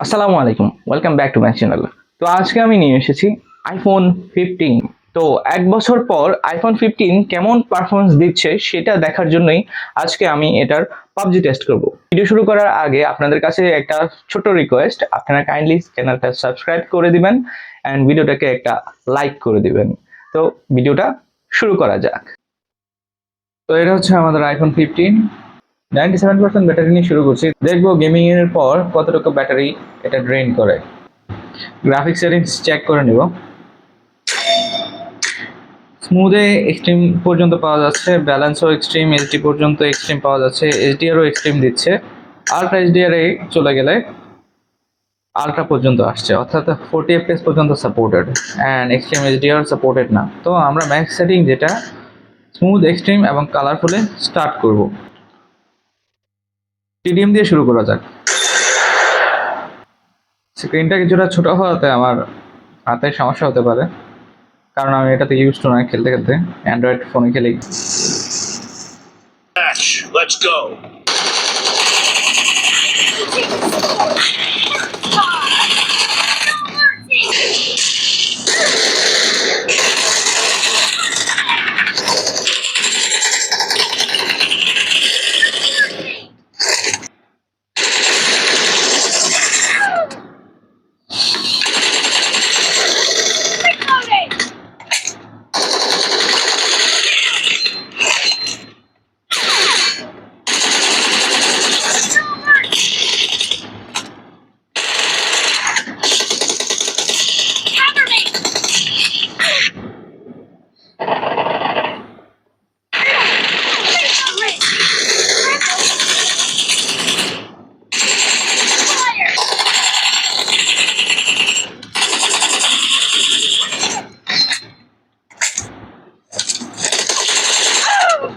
আসসালামু আলাইকুম। Welcome back to my channel তো আজকে আমি নিয়ে এসেছি আইফোন ফিফটিন তো এক বছর পর আইফোন ফিফটিন কেমন পারফরমেন্স দিচ্ছে সেটা দেখার জন্যই আজকে আমি এটার পাবজি টেস্ট করব। ভিডিও শুরু করার আগে আপনাদের কাছে একটা ছোট রিকোয়েস্ট আপনারা কাইন্ডলি চ্যানেলটা সাবস্ক্রাইব করে দিবেন অ্যান্ড ভিডিওটাকে একটা লাইক করে দিবেন। তো ভিডিওটা শুরু করা যাক। তো এটা হচ্ছে আমাদের iPhone fifteen ninety seven percent battery নিয়ে শুরু করছি। দেখব গেমিং এর পর কতটুকু ব্যাটারি এটা ড্রেন করে। গ্রাফিক্স সেটিংস চেক করে নিব। স্মুথে এক্সট্রিম পর্যন্ত পাওয়া যাচ্ছে ব্যালেন্সও এক্সট্রিম এইচডি পর্যন্ত এক্সট্রিম পাওয়া যাচ্ছে এইচডিআরও এক্সট্রিম দিচ্ছে। আলট্রা এইচডিআর এ চলে গেলে আলট্রা পর্যন্ত আসছে, অর্থাৎ ফোর্টি এফপিএস পর্যন্ত supported and extreme HDR supported না। তো আমরা ম্যাক্স সেটিং যেটা স্মুথ এক্সট্রিম এবং কালারফুলে স্টার্ট করব। টিডিএম দিয়ে শুরু করা যাক। স্ক্রিনটা কিছুটা ছোট হওয়াতে আমার হাতে সমস্যা হতে পারে। কারণ আমি এটাতে ইউজ টু না খেলতে। খেলতে অ্যান্ড্রয়েড ফোনে খেলি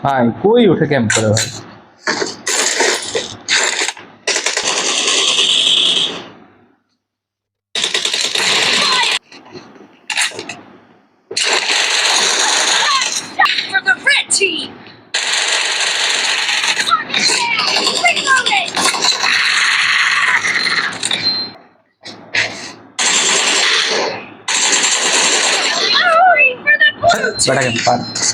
ভাই কই উঠে ক্যাম্প করে ভাই For the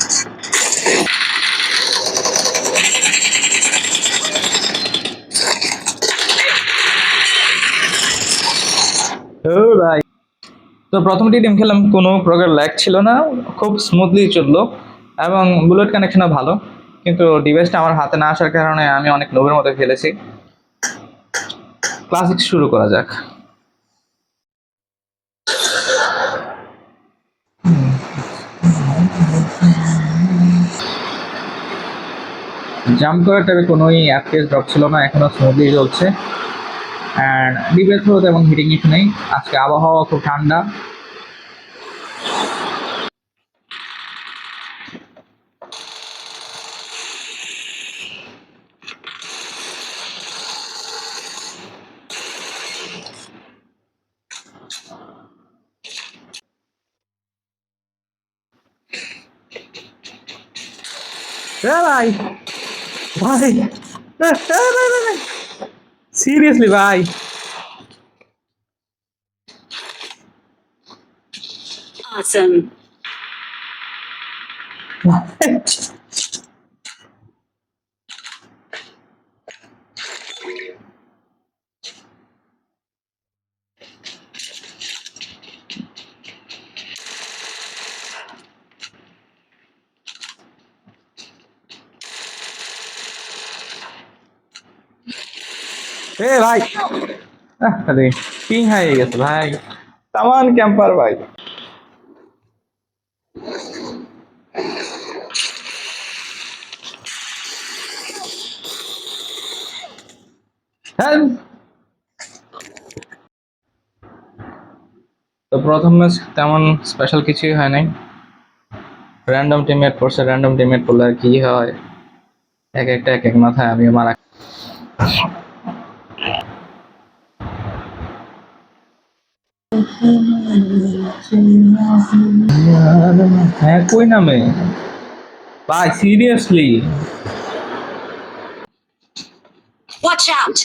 তো প্রথম টিম খেললাম কোনো প্রকার ল্যাগ ছিল না, খুব স্মুথলি চলল এবং বুলেট কানেকশনও ভালো। কিন্তু ডিভাইসটা আমার হাতে না আসার কারণে আমি অনেক লোভের মতো খেলেছি। ক্লাসিক শুরু করা যাক। জাম্প করার টাইমে কোনোই অ্যাপকেস ড্রপ ছিল না, এখনও স্মুথলি চলছে। অ্যান্ড ডিবেট হলো তেমন হিটিং ইস্যু নেই আজকে আবহাওয়া খুব ঠান্ডা ভাই ভাই সিরিয়াসলি ভাই Awesome. এ ভাই আহ, আরে পিং হয়ে গেছে ভাই তামান ক্যাম্পার ভাই হ্যাঁ তো প্রথম ম্যাচ তেমন স্পেশাল কিছুই হয় নাই র্যান্ডম টিমমেট পড়ছে র্যান্ডম টিমমেট পড়লে আর কি হয় এক একটা এক এক মাথায় আমিও মারা হ্যাঁ কই নামে ভাই সিরিয়াসলি Watch out!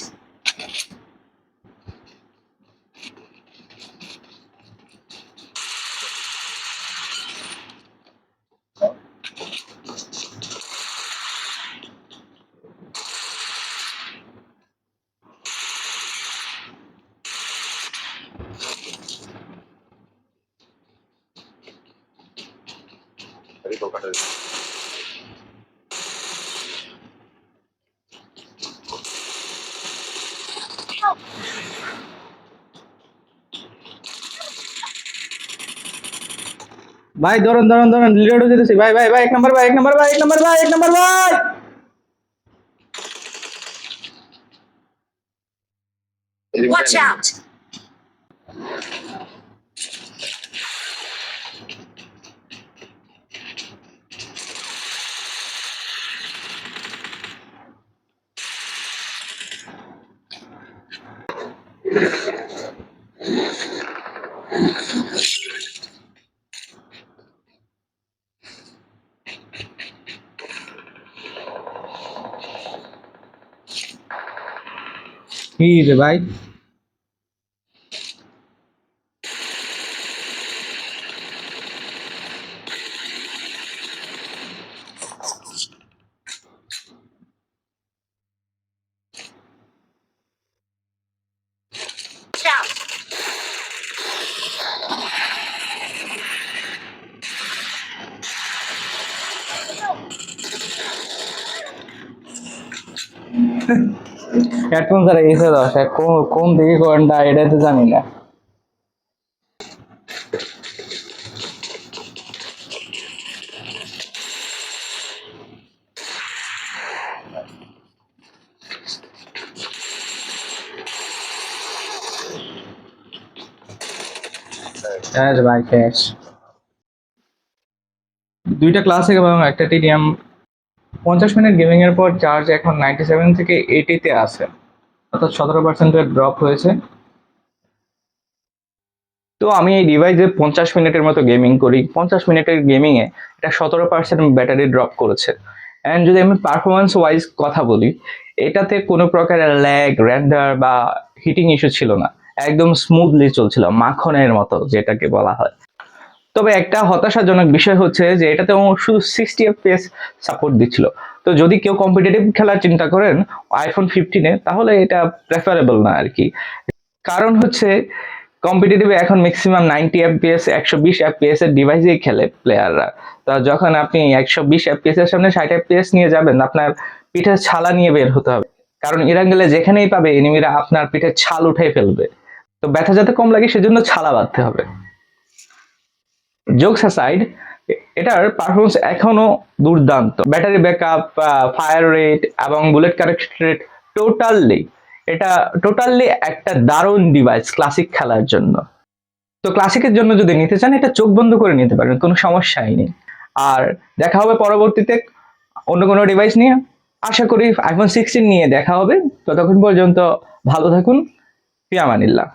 ভাই ধরুন ধরুন ধরুন লিডার যেতেছি ভাই ভাই ভাই এক নম্বর ভাই এক নম্বর ভাই এক নম্বর ভাই এক নম্বর ভাই Watch out! কি রে ভাই Watch out! হেডফোন ছাড়া গেছে দশ কোন কোন দিকে কোনটা এটা তো জানি না। Yes, ভাই ক্যাশ দুইটা ক্লাসিক এবং একটা টিডিএম পঞ্চাশ মিনিট গেমিং এর পর চার্জ এখন নাইনটি সেভেন থেকে এইটিতে আছে। অর্থাৎ সতেরো পার্সেন্টের ড্রপ হয়েছে। তো আমি এই ডিভাইসে পঞ্চাশ মিনিটের মতো গেমিং করি। পঞ্চাশ মিনিটের গেমিংয়ে এটা সতেরো পার্সেন্ট ব্যাটারি ড্রপ করেছে। অ্যান্ড যদি আমি পারফরমেন্স ওয়াইজ কথা বলি, এটাতে কোনো প্রকারের ল্যাগ র্যান্ডার বা হিটিং ইস্যু ছিল না। একদম স্মুথলি চলছিল, মাখনের মতো যেটাকে বলা হয়। তবে একটা হতাশাজনক বিষয় হচ্ছে যে এটাতে ও শুধু সিক্সটি এফপিএস সাপোর্ট দিচ্ছিল। তো যদি কেউ কম্পিটিটিভ খেলার চিন্তা করেন আইফোন ফিফটিনে তাহলে এটা প্রেফারেবল না আর কি। কারণ হচ্ছে কম্পিটিটিভে এখন ম্যাক্সিমাম নাইনটি এফপিএস একশো বিশ এফপিএস এর ডিভাইসেই খেলে প্লেয়াররা তো যখন আপনি একশো বিশ এফপিএস এর সামনে ষাট এফপিএস নিয়ে যাবেন, আপনার পিঠের ছালা নিয়ে বের হতে হবে। কারণ ইরাঙ্গেলে যেখানেই পাবে এনিমিরা আপনার পিঠের ছাল উঠাই ফেলবে। তো ব্যথা যাতে কম লাগে, সেজন্য ছালা বাঁধতে হবে। জোকস সাইড এটার পারফরমেন্স এখনও দুর্দান্ত। ব্যাটারি ব্যাকআপ ফায়ার রেট এবং বুলেট কারেক্ট রেট টোটালি এটা টোটালি একটা দারুণ ডিভাইস ক্লাসিক খেলার জন্য। তো ক্লাসিকের জন্য যদি নিতে চান, এটা চোখ বন্ধ করে নিতে পারেন, কোনো সমস্যাই নেই। আর দেখা হবে পরবর্তীতে অন্য কোনো ডিভাইস নিয়ে। আশা করি আইফোন সিক্সটিন নিয়ে দেখা হবে। ততক্ষণ পর্যন্ত ভালো থাকুন, ফিয়ামানিল্লাহ।